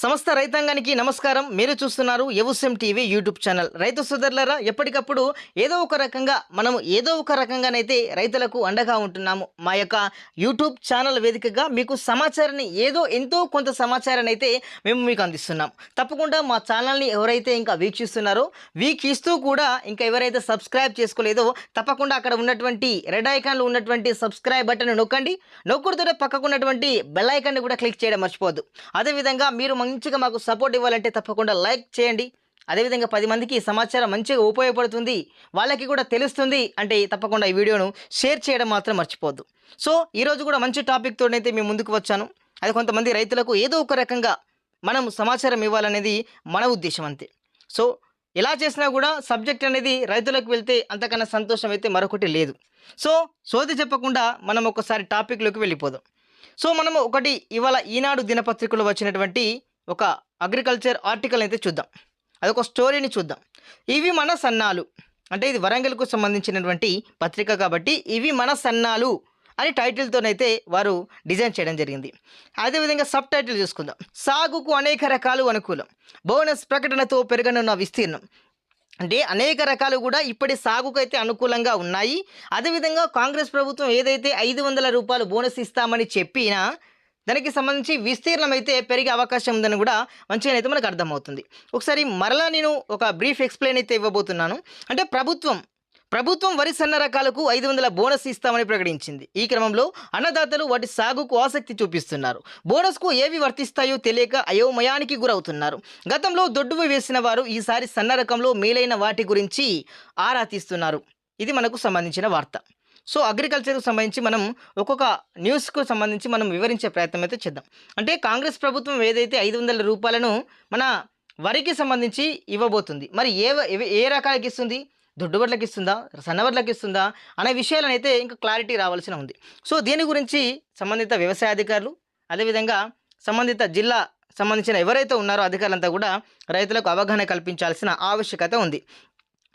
సమస్త రైతాంగానికి నమస్కారం. మీరు చూస్తున్నారు ఎవుసెం టీవీ యూట్యూబ్ ఛానల్. రైతు సోదరులరా ఎప్పటికప్పుడు ఏదో ఒక రకంగా మనం ఏదో ఒక రకంగానైతే రైతులకు అండగా ఉంటున్నాము. మా యొక్క యూట్యూబ్ ఛానల్ వేదికగా మీకు సమాచారాన్ని ఏదో ఎంతో కొంత సమాచారాన్ని అయితే మేము మీకు అందిస్తున్నాం. తప్పకుండా మా ఛానల్ని ఎవరైతే ఇంకా వీక్షిస్తున్నారో వీక్షిస్తూ కూడా ఇంకా ఎవరైతే సబ్స్క్రైబ్ చేసుకోలేదో తప్పకుండా అక్కడ ఉన్నటువంటి రెడ్ ఐకాన్లో ఉన్నటువంటి సబ్స్క్రైబ్ బటన్ నొక్కండి. నొక్కుడుతోనే పక్కకున్నటువంటి బెల్ ఐకాన్ని కూడా క్లిక్ చేయడం మర్చిపోద్దు అదేవిధంగా మీరు మంచిగా మాకు సపోర్ట్ ఇవ్వాలంటే తప్పకుండా లైక్ చేయండి. అదేవిధంగా పది మందికి ఈ సమాచారం మంచిగా ఉపయోగపడుతుంది. వాళ్ళకి కూడా తెలుస్తుంది అంటే తప్పకుండా ఈ వీడియోను షేర్ చేయడం మాత్రం మర్చిపోవద్దు. సో ఈరోజు కూడా మంచి టాపిక్తో అయితే మేము ముందుకు వచ్చాను. అది కొంతమంది రైతులకు ఏదో ఒక రకంగా మనం సమాచారం ఇవ్వాలనేది మన ఉద్దేశం అంతే. సో ఎలా చేసినా కూడా సబ్జెక్ట్ అనేది రైతులకు వెళ్తే అంతకన్నా సంతోషం అయితే మరొకటి లేదు. సో సోది చెప్పకుండా మనం ఒకసారి టాపిక్లోకి వెళ్ళిపోదాం. సో మనము ఒకటి ఇవాళ ఈనాడు దినపత్రికలో వచ్చినటువంటి ఒక అగ్రికల్చర్ ఆర్టికల్ అయితే చూద్దాం. అదొక స్టోరీని చూద్దాం. ఇవి మన సన్నాలు. అంటే ఇది వరంగల్కు సంబంధించినటువంటి పత్రిక కాబట్టి ఇవి మన సన్నాలు అని టైటిల్తోనైతే వారు డిజైన్ చేయడం జరిగింది. అదేవిధంగా సబ్ టైటిల్ చూసుకుందాం. సాగుకు అనేక రకాలు అనుకూలం. బోనస్ ప్రకటనతో పెరగనున్న విస్తీర్ణం. అంటే అనేక రకాలు కూడా ఇప్పటి సాగుకు అయితే అనుకూలంగా ఉన్నాయి. అదేవిధంగా కాంగ్రెస్ ప్రభుత్వం ఏదైతే ఐదు వందల రూపాయలు బోనస్ ఇస్తామని చెప్పినా దానికి సంబంధించి విస్తీర్ణం అయితే పెరిగే అవకాశం ఉందని కూడా మంచిగా అయితే మనకు అర్థమవుతుంది. ఒకసారి మరలా నేను ఒక బ్రీఫ్ ఎక్స్ప్లెయిన్ అయితే ఇవ్వబోతున్నాను. అంటే ప్రభుత్వం ప్రభుత్వం వరి సన్న రకాలకు ఐదు వందల బోనస్ ఇస్తామని ప్రకటించింది. ఈ క్రమంలో అన్నదాతలు వాటి సాగుకు ఆసక్తి చూపిస్తున్నారు. బోనస్కు ఏవి వర్తిస్తాయో తెలియక అయోమయానికి గురవుతున్నారు. గతంలో దొడ్డువ వేసిన వారు ఈసారి సన్న రకంలో మేలైన వాటి గురించి ఆరా తీస్తున్నారు. ఇది మనకు సంబంధించిన వార్త. సో అగ్రికల్చర్కు సంబంధించి మనం ఒక్కొక్క న్యూస్కు సంబంధించి మనం వివరించే ప్రయత్నం అయితే చేద్దాం. అంటే కాంగ్రెస్ ప్రభుత్వం ఏదైతే ఐదు వందల రూపాయలను మన వరికి సంబంధించి ఇవ్వబోతుంది. మరి ఏ ఏ- రకాలకి ఇస్తుంది? దొడ్డుబట్లకి ఇస్తుందా? సన్నబడ్లకి ఇస్తుందా? అనే విషయాలను అయితే ఇంకా క్లారిటీ రావాల్సిన ఉంది. సో దీని గురించి సంబంధిత వ్యవసాయ అధికారులు అదేవిధంగా సంబంధిత జిల్లా సంబంధించిన ఎవరైతే ఉన్నారో అధికారులంతా కూడా రైతులకు అవగాహన కల్పించాల్సిన ఆవశ్యకత ఉంది.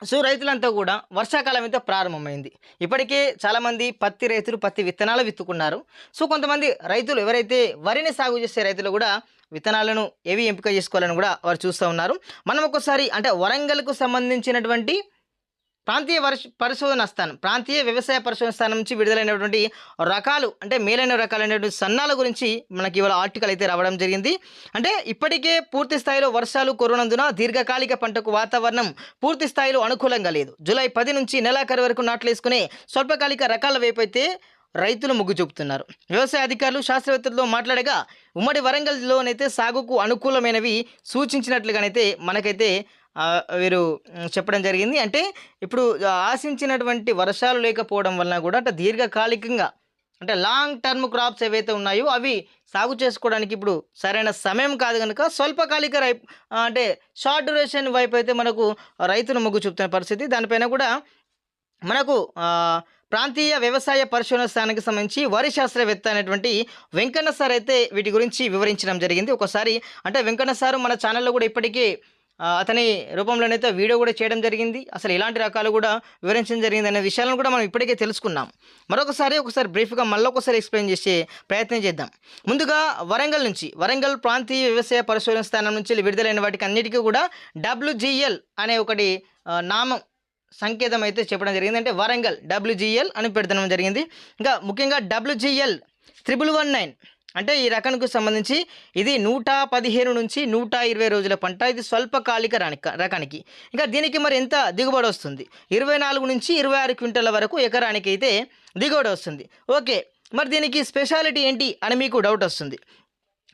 సో రైతులంతా కూడా వర్షాకాలం అయితే ప్రారంభమైంది. ఇప్పటికే చాలామంది పత్తి రైతులు పత్తి విత్తనాలు విత్తుకున్నారు. సో కొంతమంది రైతులు ఎవరైతే వరిని సాగు చేసే రైతులు కూడా విత్తనాలను ఏవి ఎంపిక చేసుకోవాలని కూడా వారు చూస్తూ ఉన్నారు. మనం ఒకసారి అంటే వరంగల్కు సంబంధించినటువంటి ప్రాంతీయ వర్ష పరిశోధన స్థానం ప్రాంతీయ వ్యవసాయ పరిశోధన స్థానం నుంచి విడుదలైనటువంటి రకాలు అంటే మేలైన రకాలైనటువంటి సన్నాల గురించి మనకి ఇవాళ ఆర్టికల్ అయితే రావడం జరిగింది. అంటే ఇప్పటికే పూర్తి స్థాయిలో వర్షాలు కురవనందున దీర్ఘకాలిక పంటకు వాతావరణం పూర్తి స్థాయిలో అనుకూలంగా లేదు. జూలై పది నుంచి నెలాఖరు వరకు నాట్లేసుకునే స్వల్పకాలిక రకాల వైపు అయితే రైతులు మొగ్గు చూపుతున్నారు. వ్యవసాయ అధికారులు శాస్త్రవేత్తలతో మాట్లాడగా ఉమ్మడి వరంగల్లోనైతే సాగుకు అనుకూలమైనవి సూచించినట్లుగానైతే మనకైతే వీరు చెప్పడం జరిగింది. అంటే ఇప్పుడు ఆశించినటువంటి వర్షాలు లేకపోవడం వలన కూడా అంటే దీర్ఘకాలికంగా అంటే లాంగ్ టర్మ్ క్రాప్స్ ఏవైతే ఉన్నాయో అవి సాగు చేసుకోవడానికి ఇప్పుడు సరైన సమయం కాదు కనుక స్వల్పకాలిక రై అంటే షార్ట్ డ్యూరేషన్ వైపు అయితే మనకు రైతులు మొగ్గు చూపుతున్న పరిస్థితి. దానిపైన కూడా మనకు ప్రాంతీయ వ్యవసాయ పరిశోధన స్థానానికి సంబంధించి వరి శాస్త్రవేత్త అనేటువంటి వెంకన్న సార్ అయితే వీటి గురించి వివరించడం జరిగింది. ఒకసారి అంటే వెంకన్న సారు మన ఛానల్లో కూడా ఇప్పటికీ అతని రూపంలోనైతే వీడియో కూడా చేయడం జరిగింది. అసలు ఇలాంటి రకాలు కూడా వివరించడం జరిగింది అనే విషయాలను కూడా మనం ఇప్పటికే తెలుసుకున్నాం. మరొకసారి ఒకసారి బ్రీఫ్గా మళ్ళీ ఒకసారి ఎక్స్ప్లెయిన్ చేసే ప్రయత్నం చేద్దాం. ముందుగా వరంగల్ నుంచి వరంగల్ ప్రాంతీయ వ్యవసాయ పరిశోధన స్థానం నుంచి విడుదలైన వాటికి అన్నిటికీ కూడా డబ్ల్యూజిఎల్ అనే ఒకటి నామం సంకేతం అయితే చెప్పడం జరిగింది. అంటే వరంగల్ డబ్ల్యూజిఎల్ అని పెడతడం జరిగింది. ఇంకా ముఖ్యంగా డబ్ల్యూజిఎల్ త్రిబుల్ వన్ నైన్ అంటే ఈ రకానికి సంబంధించి ఇది నూట పదిహేను నుంచి నూట ఇరవై రోజుల పంట. ఇది స్వల్పకాలిక రానిక రకానికి. ఇంకా దీనికి మరి ఎంత దిగుబడి వస్తుంది? ఇరవై నాలుగు నుంచి ఇరవై ఆరు క్వింటల వరకు ఎకరానికి అయితే దిగుబడి వస్తుంది. ఓకే మరి దీనికి స్పెషాలిటీ ఏంటి అని మీకు డౌట్ వస్తుంది.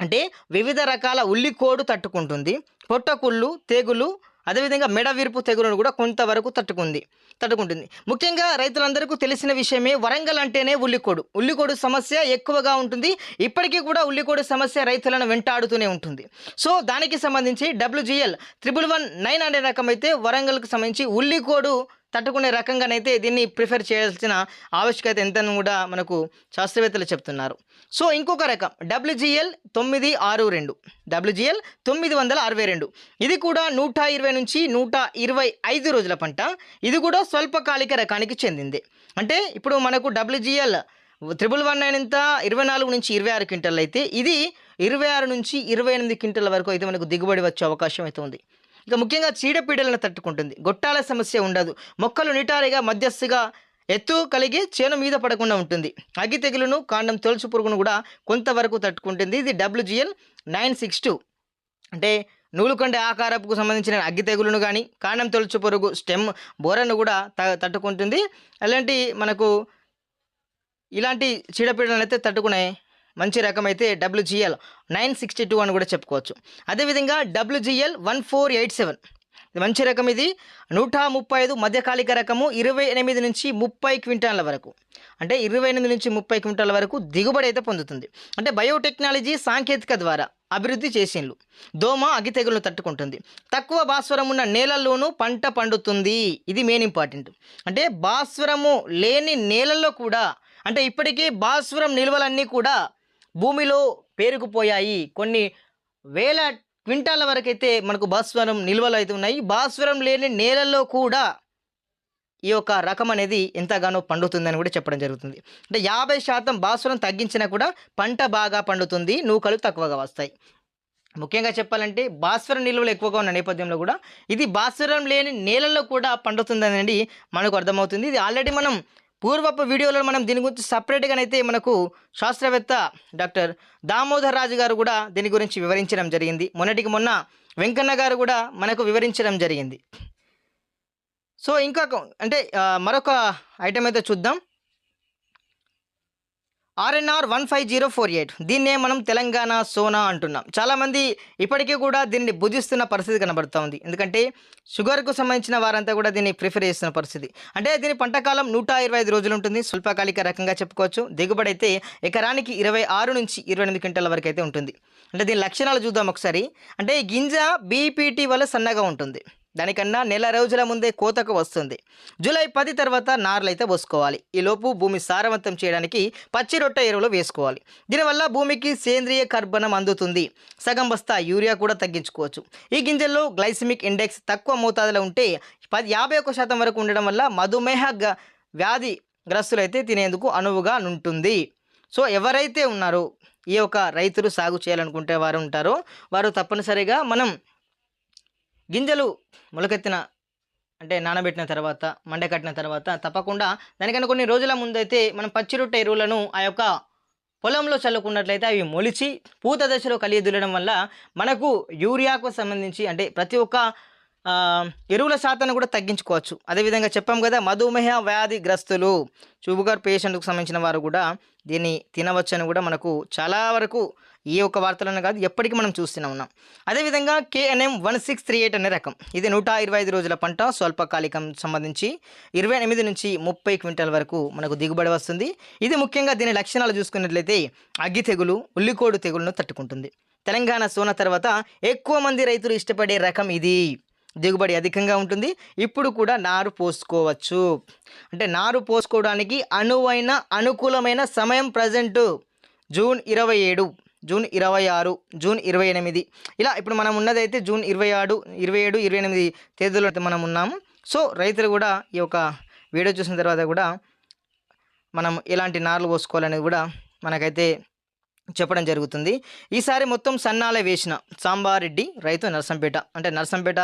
అంటే వివిధ రకాల ఉల్లికోడు తట్టుకుంటుంది. పొట్టకుళ్ళు తెగులు అదేవిధంగా మెడ విరుపు తెగులను కూడా కొంతవరకు తట్టుకుంది తట్టుకుంటుంది. ముఖ్యంగా రైతులందరికీ తెలిసిన విషయమే వరంగల్ అంటేనే ఉల్లికోడు. ఉల్లికోడు సమస్య ఎక్కువగా ఉంటుంది. ఇప్పటికీ కూడా ఉల్లికోడు సమస్య రైతులను వెంటాడుతూనే ఉంటుంది. సో దానికి సంబంధించి డబ్ల్యూజిఎల్ త్రిబుల్ వన్ నైన్ అనే రకం అయితే వరంగల్కి సంబంధించి ఉల్లికోడు తట్టుకునే రకంగానైతే దీన్ని ప్రిఫర్ చేయాల్సిన ఆవశ్యకత ఎంతని కూడా మనకు శాస్త్రవేత్తలు చెప్తున్నారు. సో ఇంకొక రకం డబ్ల్యూజిఎల్ తొమ్మిది ఆరు రెండు డబ్ల్యూజిఎల్ తొమ్మిది వందల అరవై రెండు. ఇది కూడా నూట ఇరవై నుంచి నూట ఇరవై ఐదు రోజుల పంట. ఇది కూడా స్వల్పకాలిక రకానికి చెందింది. అంటే ఇప్పుడు మనకు డబ్ల్యూజిఎల్ త్రిబుల్ వన్ నైన్ ఎంత ఇరవై నాలుగు నుంచి ఇరవై ఆరు క్వింటల్ అయితే ఇది ఇరవై ఆరు నుంచి ఇరవై ఎనిమిది క్వింటల్ వరకు అయితే మనకు దిగుబడి వచ్చే అవకాశం అయితే ఉంది. ఇక ముఖ్యంగా చీడపీడలను తట్టుకుంటుంది. గొట్టాల సమస్య ఉండదు. మొక్కలు నిటారిగా మధ్యస్థిగా ఎత్తు కలిగి చేను మీద పడకుండా ఉంటుంది. అగ్గి తెగులును కాండం తొలుచు పురుగును కూడా కొంతవరకు తట్టుకుంటుంది. ఇది డబ్ల్యూజిఎల్ నైన్ సిక్స్ టూ. అంటే నూలుకొండ ఆకారపుకు సంబంధించిన అగ్గి తెగులును కానీ కాండం తొలుచు పురుగు స్టెమ్ బోరను కూడా త తట్టుకుంటుంది. అలాంటి మనకు ఇలాంటి చీడపీడలను అయితే తట్టుకునే మంచి రకం అయితే డబ్ల్యూజిఎల్ నైన్ సిక్స్టీ టూ అని కూడా చెప్పుకోవచ్చు. అదేవిధంగా WGL one four eight seven ఇది మంచి రకం ఇది. నూట ముప్పై ఐదు మధ్యకాలిక రకము ఇరవై ఎనిమిది నుంచి ముప్పై క్వింటాల వరకు. అంటే ఇరవై ఎనిమిది నుంచి ముప్పై క్వింటాల వరకు దిగుబడి అయితే పొందుతుంది. అంటే బయోటెక్నాలజీ సాంకేతిక ద్వారా అభివృద్ధి చేసిండ్లు. దోమ అగ్గి తెగులను తట్టుకుంటుంది. తక్కువ భాస్వరం ఉన్న నేలల్లోనూ పంట పండుతుంది. ఇది మెయిన్ ఇంపార్టెంట్ అంటే భాస్వరము లేని నేలల్లో కూడా అంటే ఇప్పటికీ భాస్వరం నిల్వలన్నీ కూడా భూమిలో పేరుకుపోయాయి. కొన్ని వేల క్వింటాల వరకు అయితే మనకు భాస్వరం నిల్వలు అయితే ఉన్నాయి. భాస్వరం లేని నేలల్లో కూడా ఈ యొక్క రకం అనేది ఎంతగానో పండుతుందని కూడా చెప్పడం జరుగుతుంది. అంటే యాభై శాతం భాస్వరం తగ్గించినా కూడా పంట బాగా పండుతుంది నూకలు తక్కువగా వస్తాయి. ముఖ్యంగా చెప్పాలంటే భాస్వరం నిల్వలు ఎక్కువగా ఉన్న నేపథ్యంలో కూడా ఇది భాస్వరం లేని నేలల్లో కూడా పండుతుందనండి మనకు అర్థమవుతుంది. ఇది ఆల్రెడీ మనం పూర్వపు వీడియోలో మనం దీని గురించి సపరేట్గా అయితే మనకు శాస్త్రవేత్త డాక్టర్ దామోదర్ రాజు గారు కూడా దీని గురించి వివరించడం జరిగింది. మొన్నటికి మొన్న వెంకన్న గారు కూడా మనకు వివరించడం జరిగింది. సో ఇంకా అంటే మరొక ఐటమ్ అయితే చూద్దాం. RNR one five zero four eight. దీన్నే మనం తెలంగాణ సోనా అంటున్నాం. చాలామంది ఇప్పటికీ కూడా దీన్ని భుజిస్తున్న పరిస్థితి కనబడుతూ ఉంది ఎందుకంటే షుగర్కు సంబంధించిన వారంతా కూడా దీన్ని ప్రిఫర్ చేస్తున్న పరిస్థితి. అంటే దీని పంటకాలం నూట ఇరవై ఐదు రోజులు ఉంటుంది. స్వల్పకాలిక రకంగా చెప్పుకోవచ్చు. దిగుబడి అయితే ఎకరానికి ఇరవై ఆరు నుంచి ఇరవై ఎనిమిది క్వింటాల వరకు అయితే ఉంటుంది. అంటే దీని లక్షణాలు చూద్దాం ఒకసారి. అంటే గింజ బీపీటీ వల్ల సన్నగా ఉంటుంది. దానికన్నా నెల రోజుల ముందే కోతకు వస్తుంది. జూలై పది తర్వాత నార్లు అయితే పోసుకోవాలి ఈలోపు భూమి సారవంతం చేయడానికి పచ్చి రొట్టె ఎరువులు వేసుకోవాలి. దీనివల్ల భూమికి సేంద్రియ కర్బనం అందుతుంది. సగం బస్తా యూరియా కూడా తగ్గించుకోవచ్చు. ఈ గింజల్లో గ్లైసిమిక్ ఇండెక్స్ తక్కువ మోతాదులో ఉంటే పది యాభై ఒక్క శాతం వరకు ఉండడం వల్ల మధుమేహ వ్యాధి గ్రస్తులైతే తినేందుకు అనువుగా ఉంటుంది సో ఎవరైతే ఉన్నారో ఈ యొక్క రైతులు సాగు చేయాలనుకుంటే వారు ఉంటారో వారు తప్పనిసరిగా మనం గింజలు మొలకెత్తిన అంటే నానబెట్టిన తర్వాత మండకట్టిన తర్వాత తప్పకుండా దానికన్నా కొన్ని రోజుల ముందైతే మనం పచ్చి రొట్టె ఎరువులను ఆ యొక్క పొలంలో చల్లుకున్నట్లయితే అవి మొలిచి పూత దశలో కలిగి దుల్లడం వల్ల మనకు యూరియాకు సంబంధించి అంటే ప్రతి ఒక్క ఎరువుల శాతాన్ని కూడా తగ్గించుకోవచ్చు. అదేవిధంగా చెప్పాం కదా మధుమేహ వ్యాధి గ్రస్తులు. షుగర్ పేషెంట్కు సంబంధించిన వారు కూడా దీన్ని తినవచ్చని కూడా మనకు చాలా వరకు ఈ యొక్క వార్తలను కాదు ఎప్పటికీ మనం చూస్తూనే ఉన్నాం. అదేవిధంగా KNM one six three eight అనే రకం. ఇది నూట ఇరవై ఐదు రోజుల పంట స్వల్పకాలికం సంబంధించి ఇరవై ఎనిమిది నుంచి ముప్పై క్వింటల్ వరకు మనకు దిగుబడి వస్తుంది. ఇది ముఖ్యంగా దీని లక్షణాలు చూసుకున్నట్లయితే అగ్గి తెగులు ఉల్లికోడు తెగులను తట్టుకుంటుంది. తెలంగాణ సోన తర్వాత ఎక్కువ మంది రైతులు ఇష్టపడే రకం ఇది. దిగుబడి అధికంగా ఉంటుంది. ఇప్పుడు కూడా నారు పోసుకోవచ్చు. అంటే నారు పోసుకోవడానికి అనువైన అనుకూలమైన సమయం ప్రజెంటు జూన్ ఇరవై ఏడు. జూన్ ఇరవై ఆరు జూన్ ఇరవై ఎనిమిది. ఇలా ఇప్పుడు మనం ఉన్నదైతే జూన్ ఇరవై ఆరు ఇరవై ఏడు ఇరవై ఎనిమిది తేదీలో అయితే మనం ఉన్నాము. సో రైతులు కూడా ఈ యొక్క వీడియో చూసిన తర్వాత కూడా మనం ఎలాంటి నార్లు పోసుకోవాలనేది కూడా మనకైతే చెప్పడం జరుగుతుంది. ఈసారి మొత్తం సన్నాలే వేసిన సాంబారెడ్డి రైతు నర్సంపేట. అంటే నర్సంపేట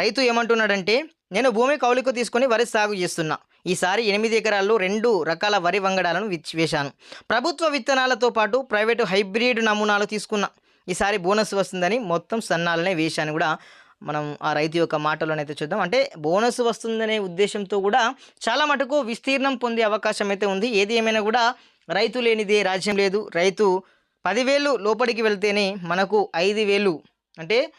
రైతు ఏమంటున్నాడంటే నేను భూమి కౌలుకు తీసుకొని వరి సాగు చేస్తున్నా. ఈసారి ఎనిమిది ఎకరాల్లో రెండు రకాల వరి వంగడాలను వేశాను. ప్రభుత్వ విత్తనాలతో పాటు ప్రైవేటు హైబ్రిడ్ నమూనాలు తీసుకున్నా ఈసారి బోనస్ వస్తుందని మొత్తం సన్నాలనే వేశాను కూడా. మనం ఆ రైతు యొక్క మాటలోనైతే చూద్దాం. అంటే బోనస్ వస్తుందనే ఉద్దేశంతో కూడా చాలా మటుకు విస్తీర్ణం పొందే అవకాశం అయితే ఉంది. ఏది ఏమైనా కూడా రైతు లేనిదే రాజ్యం లేదు. రైతు పదివేలు లోపలికి వెళ్తేనే మనకు ఐదు వేలు. అంటే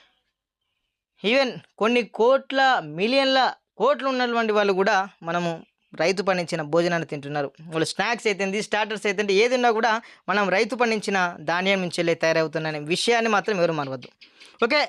ఈవెన్ కొన్ని కోట్ల మిలియన్ల కోట్లు ఉన్నటువంటి వాళ్ళు కూడా మనము రైతు పండించిన భోజనాన్ని తింటున్నారు. వాళ్ళు స్నాక్స్ అయితేంది స్టార్టర్స్ అయితే ఏది ఉన్నా కూడా మనం రైతు పండించిన ధాన్యం నుంచి వెళ్ళి తయారవుతుందనే విషయాన్ని మాత్రం ఎవరు మనవద్దు. ఓకే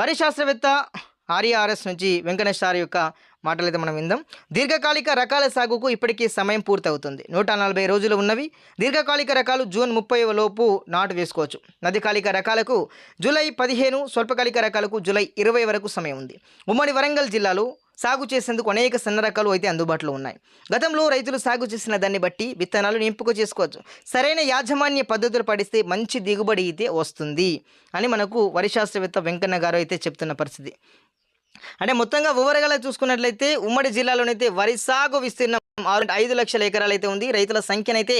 వరి శాస్త్రవేత్త ఆర్ఈఆర్ఎస్ నుంచి వెంకటేష్ సార్ యొక్క మాటలు అయితే మనం విందాం. దీర్ఘకాలిక రకాల సాగుకు ఇప్పటికీ సమయం పూర్తవుతుంది. నూట నలభై రోజులు ఉన్నవి. దీర్ఘకాలిక రకాలు జూన్ ముప్పై లోపు నాటు వేసుకోవచ్చు. నదికాలిక రకాలకు జూలై పదిహేను స్వల్పకాలిక రకాలకు జూలై ఇరవై వరకు సమయం ఉంది. ఉమ్మడి వరంగల్ జిల్లాలో సాగు చేసేందుకు అనేక సన్న రకాలు అయితే అందుబాటులో ఉన్నాయి. గతంలో రైతులు సాగు చేసిన దాన్ని బట్టి విత్తనాలు ఎంపిక చేసుకోవచ్చు. సరైన యాజమాన్య పద్ధతులు పడిస్తే మంచి దిగుబడి అయితే వస్తుంది అని మనకు వరి శాస్త్రవేత్త వెంకన్న గారు అయితే చెప్తున్న పరిస్థితి. అంటే మొత్తంగా ఓవరగా చూసుకున్నట్లయితే ఉమ్మడి జిల్లాలోనైతే వరి సాగు విస్తీర్ణం ఆరు ఐదు లక్షల ఎకరాలు అయితే ఉంది. రైతుల సంఖ్యనైతే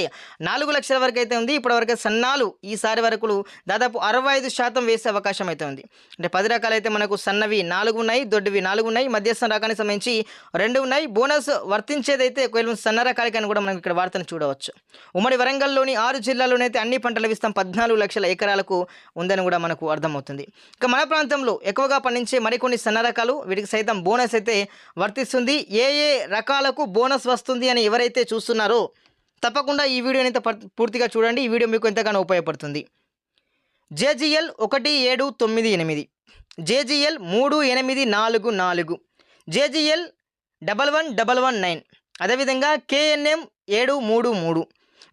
నాలుగు లక్షల వరకు అయితే ఉంది. ఇప్పటివరకు సన్నాలు ఈసారి వరకు దాదాపు అరవై ఐదు శాతం వేసే అవకాశం అయితే ఉంది. అంటే పది రకాలు అయితే మనకు సన్నవి నాలుగు ఉన్నాయి దొడ్డివి నాలుగు ఉన్నాయి మధ్యస్థం రకానికి సంబంధించి రెండు ఉన్నాయి. బోనస్ వర్తించేదైతే కేవలం సన్న రకాలకని కూడా మనం ఇక్కడ వార్తను చూడవచ్చు. ఉమ్మడి వరంగల్లోని ఆరు జిల్లాల్లోనైతే అన్ని పంటల విస్తాం పద్నాలుగు లక్షల ఎకరాలకు ఉందని కూడా మనకు అర్థమవుతుంది. ఇక మన ప్రాంతంలో ఎక్కువగా పండించే మరికొన్ని సన్న రకాలు వీటికి సైతం బోనస్ అయితే వర్తిస్తుంది. ఏ ఏ రకాలకు బోనస్ వస్తుంది వస్తుంది అని ఎవరైతే చూస్తున్నారో తప్పకుండా ఈ వీడియోని అయితే పూర్తిగా చూడండి. ఈ వీడియో మీకు ఎంతగానో ఉపయోగపడుతుంది. జేజిఎల్ ఒకటి ఏడు తొమ్మిది ఎనిమిది. జేజిఎల్ మూడు ఎనిమిది నాలుగు నాలుగు. JGL double one double one nine. అదేవిధంగా కేఎన్ఎం ఏడు మూడు మూడు.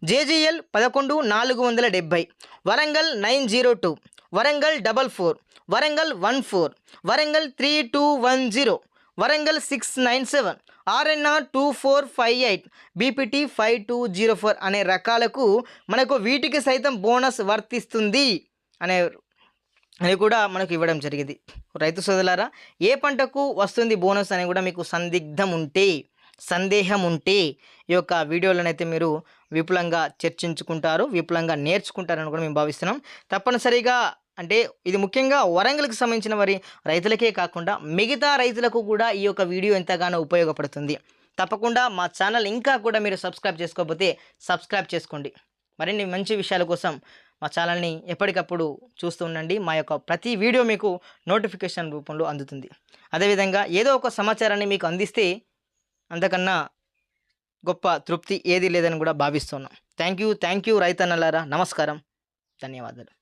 జేజిఎల్ పదకొండు నాలుగు వందల డెబ్భై. Warangal nine zero two. Warangal double four. Warangal one four. Warangal three two one zero. Warangal six nine seven. RNR two four five eight BPT five two zero four అనే రకాలకు మనకు వీటికి సైతం బోనస్ వర్తిస్తుంది అనే అని కూడా మనకు ఇవ్వడం జరిగింది. రైతు సోదరులారా ఏ పంటకు వస్తుంది బోనస్ అని కూడా మీకు సందిగ్ధం ఉంటే సందేహం ఉంటే ఈ యొక్క వీడియోలనైతే మీరు విపులంగా చర్చించుకుంటారు విపులంగా నేర్చుకుంటారని కూడా మేము భావిస్తున్నాం. తప్పనిసరిగా అంటే ఇది ముఖ్యంగా వరంగల్కి సంబంధించిన మరి రైతులకే కాకుండా మిగతా రైతులకు కూడా ఈ యొక్క వీడియో ఎంతగానో ఉపయోగపడుతుంది. తప్పకుండా మా ఛానల్ ఇంకా కూడా మీరు సబ్స్క్రైబ్ చేసుకోకపోతే సబ్స్క్రైబ్ చేసుకోండి. మరిన్ని మంచి విషయాల కోసం మా ఛానల్ని ఎప్పటికప్పుడు చూస్తూ ఉండండి. మా యొక్క ప్రతి వీడియో మీకు నోటిఫికేషన్ రూపంలో అందుతుంది. అదేవిధంగా ఏదో ఒక సమాచారాన్ని మీకు అందిస్తే అంతకన్నా గొప్ప తృప్తి ఏది లేదని కూడా భావిస్తున్నాం. థ్యాంక్ యూ థ్యాంక్ యూ రైతన్నలారా. నమస్కారం. ధన్యవాదాలు.